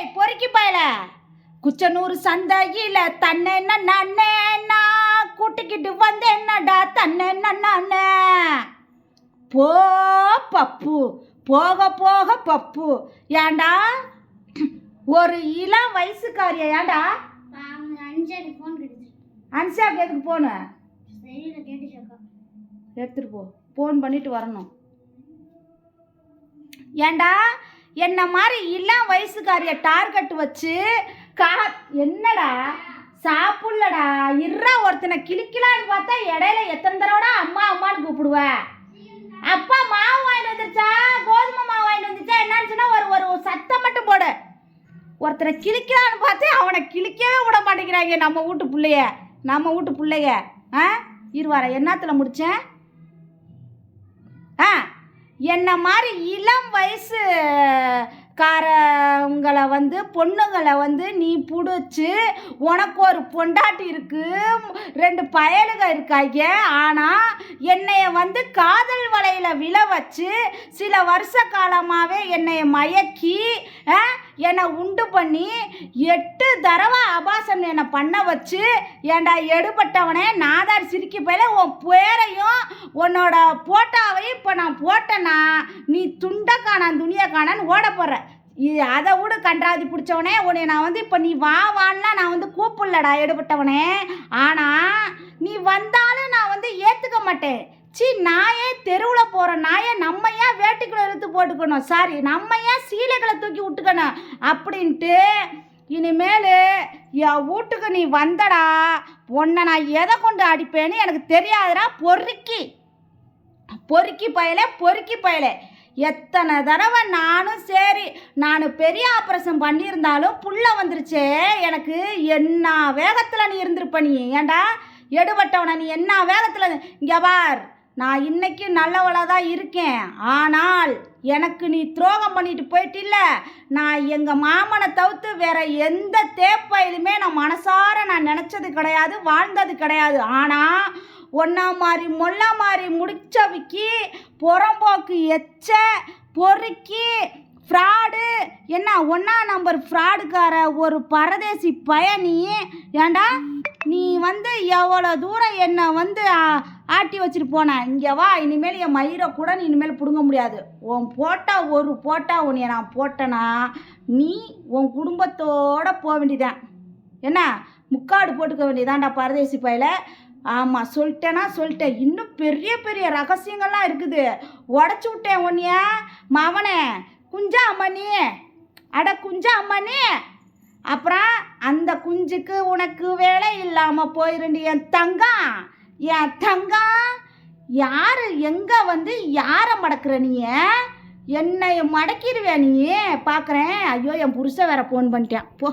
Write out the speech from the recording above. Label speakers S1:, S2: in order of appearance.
S1: ஏய் பொறுக்கி பாயல. குச்சனூர் சந்தையில தன்னை நானே நான் கூட்டிக்கிட்டு வந்தேன்னடா தன்னை நானே போ பப்பு. போக போக பப்பு. ஏன்டா? ஒரு இளம் வயசுக்காரியா
S2: கிடைச்சு
S1: அன்சாக்கு எதுக்கு போன எடுத்துட்டு போ. ஃபோன் பண்ணிட்டு வரணும். ஏன்டா? என்ன மாதிரி இளம் வயசுக்காரிய டார்கெட் வச்சு கா என்னடா? சாப்பிடலடா. இறா ஒருத்தனை கிளிக்கலான்னு பார்த்தா இடையில எத்தனை தடவைடா அம்மா அம்மான்னு கூப்பிடுவேன் அப்பா மாவு வாங்கிட்டு வந்துருச்சா? கோதுமை மாவு வாங்கிட்டு வந்துச்சா என்னன்னு ஒரு ஒரு சத்தம் மட்டும் போடு. ஒருத்தனை கிழிக்கலான்னு பார்த்து அவனை கிழிக்கவே விட மாட்டேங்கிறாங்க நம்ம வீட்டு பிள்ளைய. நம்ம வீட்டு பிள்ளைய. ஆ? இருவார என்னத்தில் முடித்தேன் ஆ? என்ன மாதிரி இளம் வயசு காரங்களை வந்து பொண்ணுங்களை வந்து நீ பிடிச்சி உனக்கு ஒரு பொண்டாட்டி இருக்குது ரெண்டு பயலுக இருக்காங்க ஆனால் என்னைய வந்து காதல் வலையில் விழ வச்சு சில வருஷ காலமாகவே என்னைய மயக்கி ஆ, என்னை உண்டு பண்ணி எட்டு தடவை அபாசம் என்னை பண்ண வச்சு ஏன்டா எடுபட்டவனே நாதார் சிரிக்கி போயில உன் பேரையும் உன்னோட போட்டாவையும் இப்போ நான் போட்டேன்னா நீ துண்டை காணான் துணியை காணான்னு ஓட போகிற இது அதை விட கன்றாதி பிடிச்சவனே உன்னை நான் வந்து இப்போ நீ வா வான்னா நான் வந்து கூப்பிடலடா எடுபட்டவனே. ஆனால் நீ வந்தாலும் நான் வந்து ஏற்றுக்க மாட்டேன். சி நாயே தெருவில் போகிற நாயை நம்ம ஏன் இழுத்து போட்டுக்கணும். சாரி நம்ம ஏன் சீலைகளை தூக்கி விட்டுக்கணும்? அப்படின்ட்டு இனிமேல் என் வீட்டுக்கு நீ வந்தடா. உன்னை நான் எதை கொண்டு அடிப்பேன்னு எனக்கு தெரியாதுடா பொறுக்கி. பொறுக்கி பயலே பொறுக்கி பயலே. எத்தனை தடவை நானும் சரி நான் பெரிய ஆப்ரேஷன் பண்ணியிருந்தாலும் புள்ள வந்துருச்சே. எனக்கு என்ன வேகத்தில் நீ இருந்திருப்ப நீ? ஏன்டா? எடுபட்டவனை நீ என்ன வேகத்தில் இங்கே பார். நான் இன்னைக்கு நல்லவளாக தான் இருக்கேன். ஆனால் எனக்கு நீ துரோகம் பண்ணிட்டு போயிட்டில்ல. நான் எங்கள் மாமனை தவிர்த்து வேற எந்த தேப்பையிலுமே நான் மனசார நான் நினச்சது கிடையாது வாழ்ந்தது கிடையாது. ஆனால் ஒன்றா மாதிரி மொல்லா மாதிரி முடிச்சவிக்கி புறம்போக்கு எச்ச பொறுக்கி ஃப்ராடு என்ன ஒன்றா நம்பர் ஃப்ராடுக்கார ஒரு பரதேசி பயணி. ஏண்டா? நீ வந்து எவ்வளோ தூரம் என்னை வந்து ஆட்டி வச்சுட்டு போனேன். இங்கே வா இனிமேல் என் மயிரை கூட நீ இனிமேல் பிடுங்க முடியாது. உன் போட்டா ஒரு போட்டா உன்னைய நான் போட்டேன்னா நீ உன் குடும்பத்தோட போக வேண்டியதான் என்ன? முக்காடு போட்டுக்க வேண்டியதான்டா பரதேசி பையில. ஆமாம் சொல்லிட்டேன்னா சொல்லிட்டேன். இன்னும் பெரிய பெரிய ரகசியங்கள்லாம் இருக்குது. உடச்சி விட்டேன் உன்னைய மவனே. குஞ்சா அம்மனி அட குஞ்சா அம்மனி அப்புறம் அந்த குஞ்சுக்கு உனக்கு வேலை இல்லாமல் போயிருண்டி என் தங்கம். என் தங்கம் யார்? எங்கே வந்து யாரை மடக்கிற நீ? என்னை மடக்கிடுவே நீ? பார்க்குறேன் ஐயோ என் புருஷன் வேற ஃபோன் பண்ணிட்டேன். போ.